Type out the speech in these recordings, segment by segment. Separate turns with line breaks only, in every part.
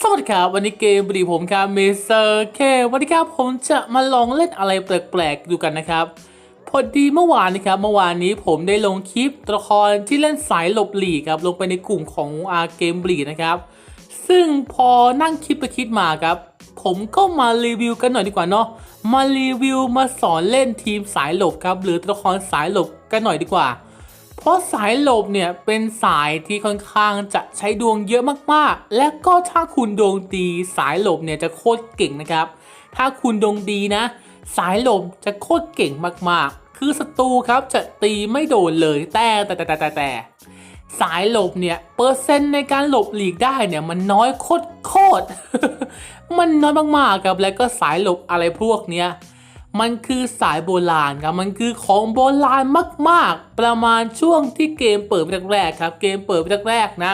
สวัสดีครับวันนี้เกมบรีผมครับเมเซอร์เควันนี้ครับผมจะมาลองเล่นอะไรแปลกๆดูกันนะครับ พอดีเมื่อวานนะครับเมื่อวานนี้ผมได้ลงคลิปตัวละครที่เล่นสายหลบหลีกครับลงไปในกลุ่มของอาเกมบรีนะครับ ซึ่งพอนั่งคิดไปคิดมาครับ ผมก็มารีวิวกันหน่อยดีกว่าเนาะมารีวิวมาสอนเล่นทีมสายหลบครับหรือตัวละครสายหลบกันหน่อยดีกว่า เพราะสายหลบเนี่ยเป็นสายที่ค่อนข้างจะใช้ดวงเยอะมากๆ และก็ถ้าคุณดวงดีสายหลบเนี่ยจะโคตรเก่งนะครับ ถ้าคุณดวงดีนะ สายหลบจะโคตรเก่งมากๆ คือศัตรูครับจะตีไม่โดนเลยแต่แต่แต่แต่แต่แต่สายหลบเนี่ยเปอร์เซ็นต์ในการหลบหลีกได้เนี่ยมันน้อยโคตรโคตรมันน้อยมากๆครับและก็สายหลบอะไรพวกเนี้ย มันคือสายโบราณครับ มันคือของโบราณมากๆ ประมาณช่วงที่เกมเปิดแรกๆครับ เกมเปิดแรกๆนะ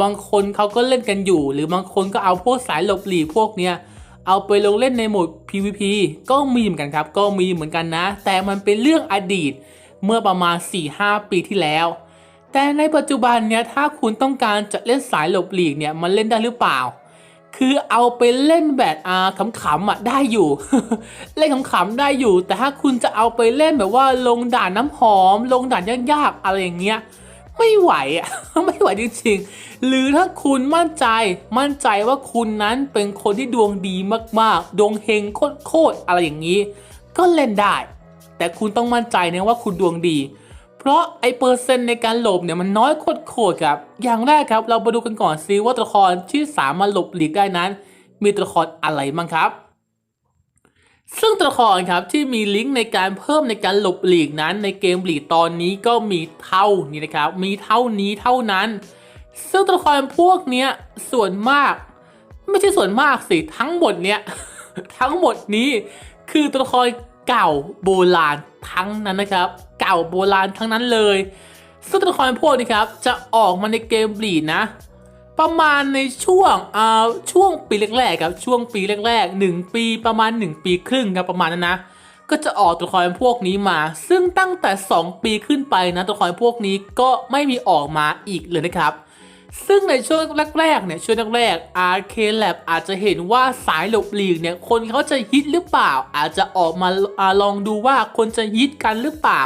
บางคนเขาก็เล่นกันอยู่ หรือบางคนก็เอาพวกสายหลบหลีกพวกเนี้ย เอาไปลงเล่นในโหมด PVP ก็มีเหมือนกันครับ ก็มีเหมือนกันนะ แต่มันเป็นเรื่องอดีตเมื่อประมาณ 4-5 ปีที่แล้ว แต่ในปัจจุบันเนี่ย ถ้าคุณต้องการจะเล่นสายหลบหลีกเนี่ย มันเล่นได้หรือเปล่า คือเอาไปเล่นแบบอ่าขำๆอะได้อยู่ เล่นขำๆได้อยู่ แต่ถ้าคุณจะเอาไปเล่นแบบว่าลงด่านน้ำหอม ลงด่านยากๆอะไรอย่างเงี้ยไม่ไหวอะไม่ไหวจริงๆ หรือถ้าคุณมั่นใจมั่นใจว่าคุณนั้นเป็นคนที่ดวงดีมากๆ ดวงเฮงโคตรๆอะไรอย่างนี้ ก็เล่นได้ แต่คุณต้องมั่นใจนะว่าคุณดวงดี ราะไอเปอร์เซ็นต์ในการหลบเนี่ยมันน้อยโคตรๆครับ อย่างแรกครับเรามาดูกันก่อนซิว่าตัวละครที่สามารถหลบหลีกได้นั้น มีตัวละครอะไรบ้างครับ ซึ่งตัวละครครับที่มีลิงก์ในการเพิ่มในการหลบหลีกนั้น ในเกมหลีกตอนนี้ก็มีเท่านี้นะครับ มีเท่านี้เท่านั้น ซึ่งตัวละครพวกเนี้ยส่วนมาก ไม่ใช่ส่วนมากสิทั้งหมดเนี้ยทั้งหมดนี้คือตัวละคร เก่าโบราณทั้งนั้นนะครับ เก่าโบราณทั้งนั้นเลย ซึ่งตัวละครพวกนี้ครับจะออกมาในเกมบลีดนะ ประมาณในช่วงอ่าช่วงปีแรกๆครับช่วงปีแรกๆหนึ่งปีประมาณ 1 ปีครึ่งครับประมาณนั้นนะก็จะออกตัวละครพวกนี้มา ซึ่งตั้งแต่ 2 ปีขึ้นไปนะตัวละครพวกนี้ก็ไม่มีออกมาอีกเลยนะครับ ซึ่งในช่วงแรกๆเนี่ยช่วงแรกๆ RK Lab อาจจะเห็นว่าสายหลบหลีกเนี่ยคนเขาจะฮิตหรือเปล่า อาจจะออกมาอาลองดูว่าคนจะฮิตกันหรือเปล่า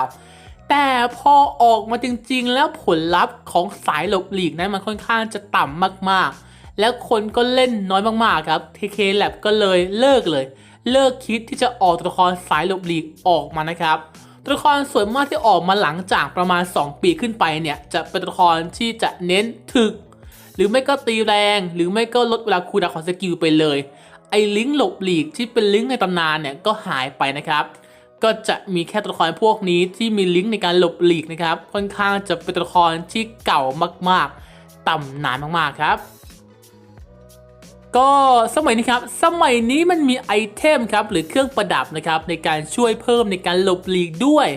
แต่พอออกมาจริงๆ แล้วผลลัพธ์ของสายหลบหลีกนั้นมันค่อนข้างจะต่ำมากๆ แล้วคนก็เล่นน้อยมากๆครับ TK Lab ก็เลยเลิกเลย เลิกคิดที่จะออกตัวละครสายหลบหลีกออกมานะครับ ตัวละครส่วนมากที่ออกมาหลังจากประมาณ 2 ปีขึ้นไปเนี่ยจะเป็นตัวละครที่จะเน้นถึก หรือไม่ก็ตีแรง หรือไม่ก็ลดเวลาคูลดาวน์ของสกิลไปเลย ไอ้ลิงก์หลบหลีกที่เป็นลิงก์ในตำนานเนี่ยก็หายไปนะครับก็จะมีแค่ตัวละครพวกนี้ที่มีลิงก์ในการหลบหลีกนะครับ ค่อนข้างจะเป็นตัวละครที่เก่ามากๆ ต่ำนานมากๆครับ ก็สมัยนี้ครับ สมัยนี้มันมีไอเทมครับหรือเครื่องประดับนะครับในการช่วยเพิ่มในการหลบหลีกด้วย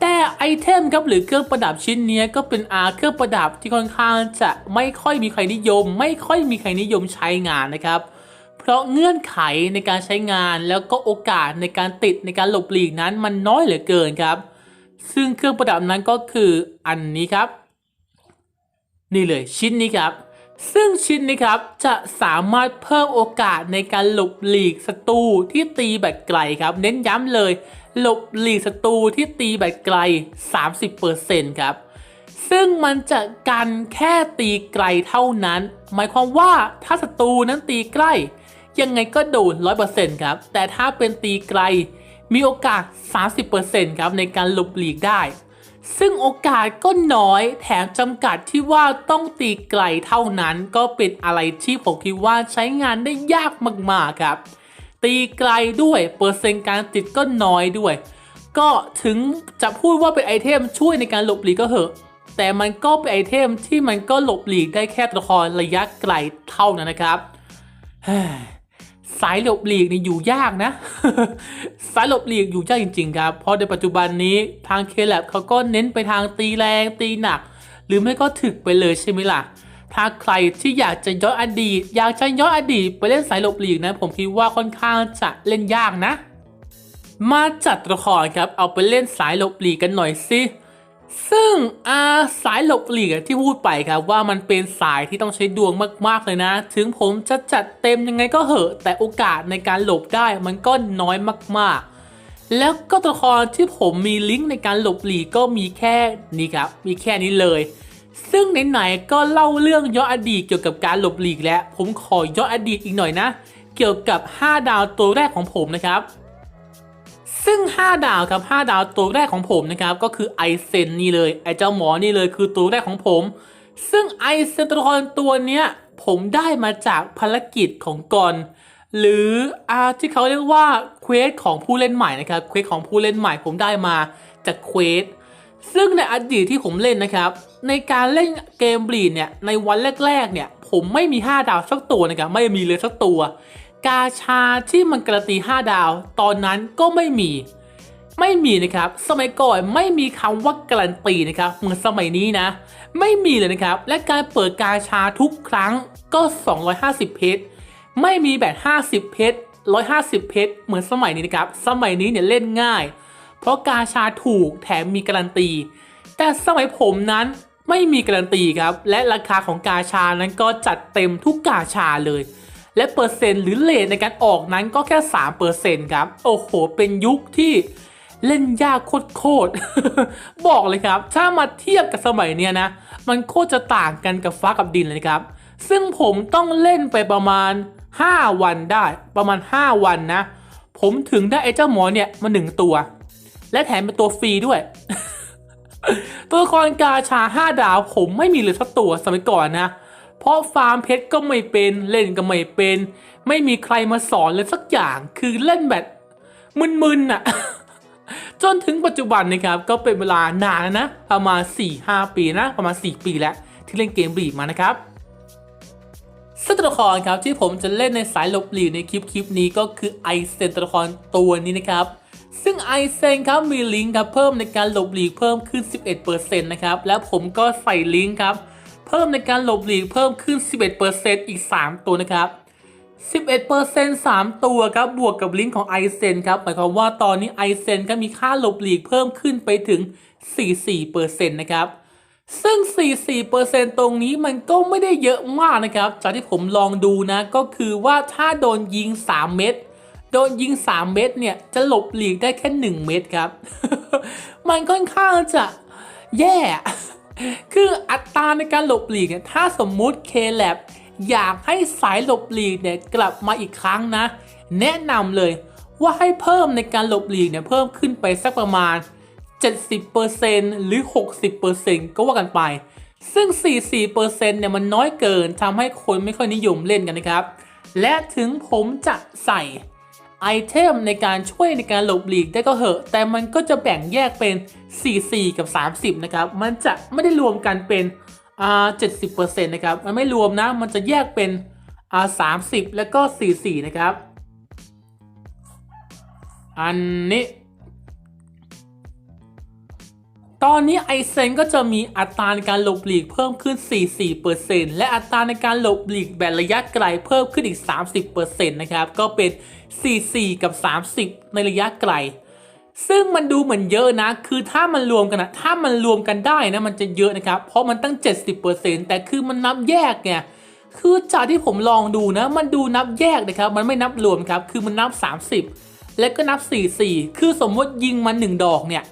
แต่ไอเทมครับหรือเครื่องประดับชิ้นนี้ก็เป็นอาเครื่องประดับที่ค่อนข้างจะไม่ค่อยมีใครนิยม ไม่ค่อยมีใครนิยมใช้งานนะครับ เพราะเงื่อนไขในการใช้งานแล้วก็โอกาสในการติดในการหลบหลีกนั้นมันน้อยเหลือเกินครับ ซึ่งเครื่องประดับนั้นก็คืออันนี้ครับ นี่เลยชิ้นนี้ครับ ซึ่งชิ้นนี้ครับจะสามารถเพิ่มโอกาสในการหลบหลีกศัตรูที่ตีแบบไกลครับ เน้นย้ำเลย หลบหลีกศัตรูที่ตีแบบไกล 30%ครับ ซึ่งมันจะกันแค่ตีไกลเท่านั้น หมายความว่าถ้าศัตรูนั้นตีใกล้ ยังไงก็โดน 100%ครับ แต่ถ้าเป็นตีไกลมีโอกาส 30%ครับในการหลบหลีกได้ ซึ่งโอกาสก็น้อย แถมจำกัดที่ว่าต้องตีไกลเท่านั้น ก็เป็นอะไรที่ผมคิดว่าใช้งานได้ยากมากๆครับ ตีไกลด้วยเปอร์เซ็นต์การติดก็น้อยด้วย ก็ถึงจะพูดว่าเป็นไอเทมช่วยในการหลบหลีกก็เหอะ แต่มันก็เป็นไอเทมที่มันก็หลบหลีกได้แค่ตัวละครระยะไกลเท่านั้นนะครับ สายหลบหลีกนี่อยู่ยากนะ สายหลบหลีกอยู่ยากจริง ๆ ครับ เพราะในปัจจุบันนี้ทางเคแลบเขาก็เน้นไปทางตีแรงตีหนัก หรือไม่ก็ถึกไปเลยใช่ไหมล่ะ ถ้าใครที่อยากจะย้อนอดีต อยากจะย้อนอดีตไปเล่นสายหลบหลีกนะ ผมคิดว่าค่อนข้างจะเล่นยากนะ มาจัดตัวละครครับ เอาไปเล่นสายหลบหลีกกันหน่อยสิ ซึ่งอาสายหลบหลีกที่พูดไปครับว่ามันเป็นสายที่ต้องใช้ดวงมากๆเลยนะ ถึงผมจะจัดเต็มยังไงก็เหอะ แต่โอกาสในการหลบได้มันก็น้อยมากๆ แล้วก็ตัวละครที่ผมมีลิงก์ในการหลบหลีกก็มีแค่นี้ครับ มีแค่นี้เลย ซึ่งไหนๆก็เล่าเรื่องย้อนอดีตเกี่ยวกับการหลบหลีกแล้ว ผมขอย้อนอดีตอีกหน่อยนะ เกี่ยวกับ 5 ดาวตัวแรกของผมนะครับ ซึ่ง 5 ดาวครับ5ดาวตัวแรกของผมนะครับก็คือไอเซนนี่เลยไอเจ้าหมอนี่เลยคือตัวแรกของผม ซึ่งไอเซนตัวละครตัวเนี้ยผมได้มาจากภารกิจของกอนหรืออาที่เขาเรียกว่าเควสของผู้เล่นใหม่นะครับเควสของผู้เล่นใหม่ผมได้มาจากเควสซึ่งในอดีตที่ผมเล่นนะครับ ในการเล่นเกมบลีดเนี่ยในวันแรกๆเนี่ยผมไม่มี 5 ดาวสักตัวนะครับไม่มีเลยสักตัว กาชาที่มันการันตี 5 ดาว ตอนนั้นก็ไม่มี ไม่มีนะครับ สมัยก่อนไม่มีคำว่าการันตีนะครับเหมือนสมัยนี้นะ ไม่มีเลยนะครับ และการเปิดกาชาทุกครั้งก็ 250 เพชรไม่มีแบบ 50 เพชร150 เพชรเหมือนสมัยนี้นะครับ สมัยนี้เนี่ยเล่นง่าย เพราะกาชาถูกแถมมีการันตี แต่สมัยผมนั้นไม่มีการันตีครับ และราคาของกาชานั้นก็จัดเต็มทุกกาชาเลย และเปอร์เซ็นต์หรือเลทในการออกนั้นก็แค่ 3%ครับ โอ้โห เป็นยุคที่เล่นยากโคตรๆ บอกเลยครับ ถ้ามาเทียบกับสมัยเนี้ยนะ มันโคตรจะต่างกันกับฟ้ากับดินเลยครับ ซึ่งผมต้องเล่นไปประมาณ 5 วันได้ ประมาณ 5 วันนะ ผมถึงได้ไอ้เจ้าหมอเนี่ยมาหนึ่งตัว และแถมเป็นตัวฟรีด้วย ตัวละครกาชา 5 ดาวผมไม่มีเลยสักตัวสมัยก่อนนะ เพราะฟาร์มเพชรก็ไม่เป็นเล่นก็ไม่เป็น ไม่มีใครมาสอนเลยสักอย่างคือเล่นแบบมึนๆน่ะจนถึงปัจจุบันนะครับก็เป็นเวลานานนะ ประมาณ 4-5 ปีนะ ประมาณ 4 ปีแล้วที่เล่นเกมบลีดมานะครับซึ่งตัวละครครับที่ผมจะเล่นในสายหลบหลีกในคลิปคลิปนี้ก็คือไอเซนตัวละครตัวนี้นะครับ ซึ่งไอเซนครับมีลิงก์ครับเพิ่มในการหลบหลีกเพิ่มขึ้น 11%นะครับ แล้วผมก็ใส่ลิงก์ครับ พิ่มในการหลบหลีกเพิ่มขึ้น 11%อีก 3 ตัวนะครับ 11% 3 ตัวครับบวกกับลิงก์ของไอเซนครับหมายความว่าตอนนี้ไอเซนก็มีค่าหลบหลีกเพิ่มขึ้นไปถึง 44%นะครับซึ่ง 44%ตรงนี้มันก็ไม่ได้เยอะมากนะครับ จากที่ผมลองดูนะ ก็คือว่าถ้าโดนยิง 3 เม็ด โดนยิง 3 เม็ดเนี่ย จะหลบหลีกได้แค่ 1 เม็ดครับ มันค่อนข้างจะแย่ คืออัตราในการหลบหลีกเนี่ยถ้าสมมุติ K-Lab อยากให้สายหลบหลีกเนี่ยกลับมาอีกครั้งนะ แนะนำเลยว่าให้เพิ่มในการหลบหลีกเนี่ยเพิ่มขึ้นไปสักประมาณ 70%หรือ 60%ก็ว่ากันไป ซึ่ง 44%เนี่ยมันน้อยเกินทำให้คนไม่ค่อยนิยมเล่นกันนะครับ และถึงผมจะใส่ไอเทมในการช่วยในการหลบหลีกได้ก็เหอะ แต่มันก็จะแบ่งแยกเป็น 44 กับ 30 นะครับ มันจะไม่ได้รวมกันเป็นอ่า70%นะครับ มันไม่รวมนะ มันจะแยกเป็นอ่า30 แล้วก็ 44 นะครับ อันนี้ตอนนี้ไอเซนก็จะมีอัตราในการหลบหลีกเพิ่มขึ้น 44%และอัตราในการหลบหลีกแบบระยะไกลเพิ่มขึ้นอีก 30%นะครับ ก็เป็น 44 กับ 30 ในระยะไกล ซึ่งมันดูเหมือนเยอะนะ คือถ้ามันรวมกันนะถ้ามันรวมกันได้นะมันจะเยอะนะครับ เพราะมันตั้ง 70%แต่คือมันนับแยกไงคือจากที่ผมลองดูนะ มันดูนับแยกนะครับ มันไม่นับรวมครับ คือมันนับ 30 และก็นับ 44 คือสมมติยิงมา1ดอกเนี่ย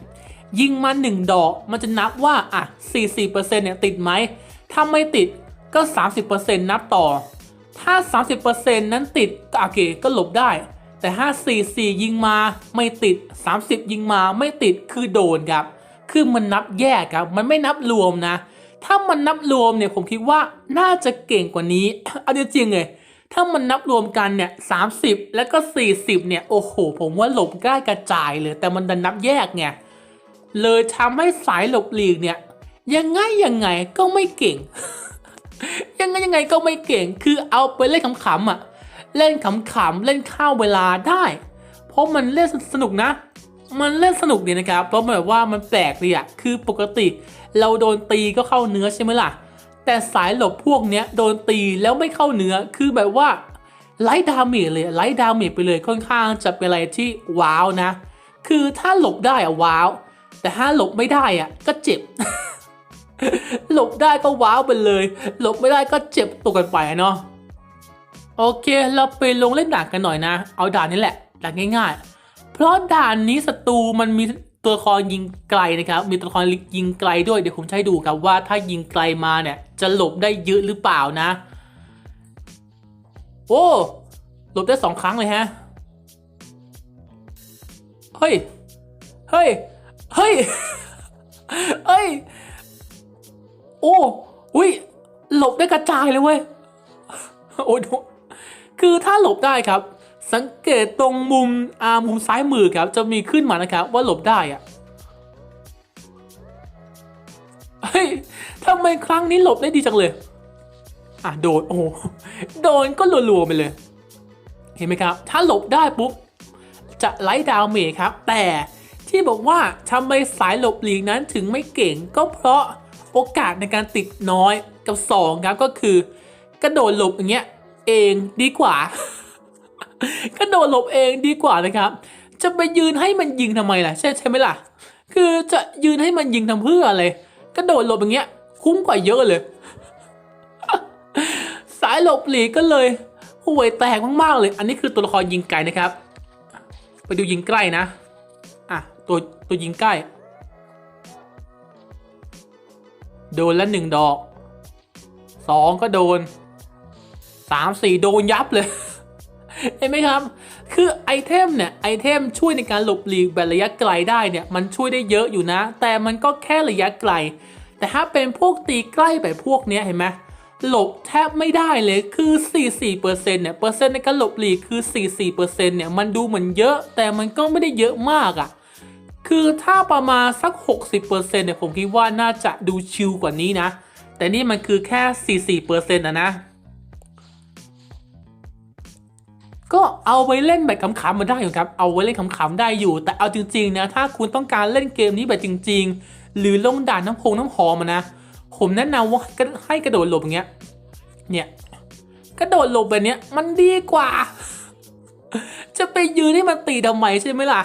ยิงมา1ดอก มันจะนับว่า อะ 44%เนี่ยติดไหม ถ้าไม่ติดก็ 30%นับต่อ ถ้า 30%นั้นติดก็โอเค ก็หลบได้ แต่ถ้า44 ยิงมาไม่ติด 30 ยิงมาไม่ติดคือโดนครับ คือมันนับแยกครับ มันไม่นับรวมนะ ถ้ามันนับรวมเนี่ยผมคิดว่าน่าจะเก่งกว่านี้ เอาจริงเลยถ้ามันนับรวมกันเนี่ย30แล้วก็ 40 เนี่ย โอ้โห ผมว่าหลบได้กระจายเลย แต่มันดันนับแยกไง เลยทำให้สายหลบหลีกเนี่ย ยังไงยังไงก็ไม่เก่ง ยังไงยังไงก็ไม่เก่ง คือเอาไปเล่นขำๆอะ เล่นขำๆเล่นข้าวเวลาได้ เพราะมันเล่นสนุกนะ มันเล่นสนุกดีนะครับเพราะแบบว่ามันแปลกเลยอะคือปกติ เราโดนตีก็เข้าเนื้อใช่ไหมล่ะ แต่สายหลบพวกเนี้ยโดนตีแล้วไม่เข้าเนื้อคือแบบว่าไลท์ดาเมจเลยไลท์ดาเมจไปเลยค่อนข้างจะเป็นอะไรที่ว้าวนะ คือถ้าหลบได้อะว้าว แต่ถ้าหลบไม่ได้อะก็เจ็บ หลบได้ก็ว้าวไปเลย หลบไม่ได้ก็เจ็บตัวกันไปเนาะ โอเค เราไปลงเล่นด่านกันหน่อยนะ เอาด่านนี้แหละ ด่านง่ายๆ เพราะด่านนี้ศัตรูมันมีตัวละครยิงไกลนะครับ มีตัวละครยิงไกลด้วย เดี๋ยวผมจะให้ดูครับว่าถ้ายิงไกลมาเนี่ย จะหลบได้เยอะหรือเปล่านะ โอ้ หลบได้สองครั้งเลยฮะ เฮ้ย เฮ้ย เฮ้ย เฮ้ย โอ้อุ้ย หลบได้กระจายเลยเว้ย โอ้โห คือถ้าหลบได้ครับ สังเกตตรงมุมอามุมซ้ายมือครับ จะมีขึ้นมานะครับ ว่าหลบได้อะเฮ้ยทำไมครั้งนี้หลบได้ดีจังเลย อะโดนโอ้โดนก็รัวๆไปเลย เห็นไหมครับ ถ้าหลบได้ปุ๊บ จะไล่ดาวเมจครับ แต่ที่บอกว่าทำไมสายหลบหลีกนั้นถึงไม่เก่งก็เพราะโอกาสในการติดน้อยกับสองครับก็คือกระโดดหลบอย่างเงี้ย เองดีกว่า กระโดดหลบเองดีกว่านะครับ จะไปยืนให้มันยิงทำไมล่ะ ใช่ใช่ไหมล่ะ คือจะยืนให้มันยิงทำเพื่ออะไรกระโดดหลบอย่างเงี้ย คุ้มกว่าเยอะเลย สายหลบหลีกก็เลยห่วยแตกมากๆเลย อันนี้คือตัวละครยิงไกลนะครับ ไปดูยิงใกล้นะอะตัวตัวยิงใกล้ โดนละหนึ่งดอกสองก็โดน สามสี่โดนยับเลย เห็นไหมครับ คือไอเทมเนี่ยไอเทมช่วยในการหลบหลีกแบบระยะไกลได้เนี่ยมันช่วยได้เยอะอยู่นะ แต่มันก็แค่ระยะไกล แต่ถ้าเป็นพวกตีใกล้แบบพวกเนี้ยเห็นไหมหลบแทบไม่ได้เลยคือ 44%เนี่ยเปอร์เซ็นต์ในการหลบหลีกคือ 44%เนี่ยมันดูเหมือนเยอะแต่มันก็ไม่ได้เยอะมากอะ่ะคือถ้าประมาณสัก 60%เนี่ยผมคิดว่าน่าจะดูชิลกว่านี้นะ แต่นี่มันคือแค่ 44%นะนะ ก็เอาไว้เล่นแบบขำๆมาได้อยู่ครับ เอาไว้เล่นขำๆได้อยู่ แต่เอาจริงๆนะ ถ้าคุณต้องการเล่นเกมนี้แบบจริง ๆ หรือลงด่านน้ำพงน้ำหอมนะ ผมแนะนำว่าให้กระโดดหลบอย่างเงี้ย เนี่ย กระโดดหลบแบบเนี้ยมันดีกว่า จะไปยืนให้มันตีทำไมใช่ไหมล่ะ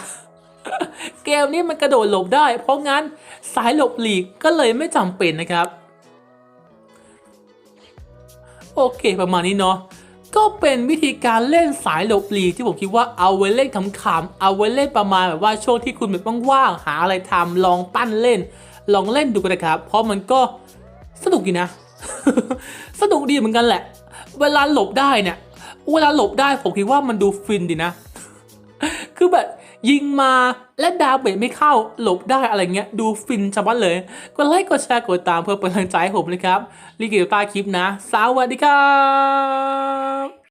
เกมนี้มันกระโดดหลบได้ เพราะงั้นสายหลบหลีกก็เลยไม่จำเป็นนะครับ โอเคประมาณนี้เนาะ ก็เป็นวิธีการเล่นสายหลบหลีกที่ผมคิดว่าเอาไว้เล่นขำๆเอาไว้เล่นประมาณแบบว่าช่วงที่คุณแบบว่างๆหาอะไรทำลองปั้นเล่น ลองเล่นดูกันนะครับ เพราะมันก็สนุกดีนะ สนุกดีเหมือนกันแหละ เวลาหลบได้เนี่ย เวลาหลบได้ผมคิดว่ามันดูฟินดีนะ คือแบบ ยิงมาและดาวเบรไม่เข้าหลบได้อะไรเงี้ย ดูฟินชะมัดเลย กดไลค์กดแชร์กดตามเพื่อเป็นกำลังใจให้ผมนะครับรีเกตใต้คลิปนะ สวัสดีครับ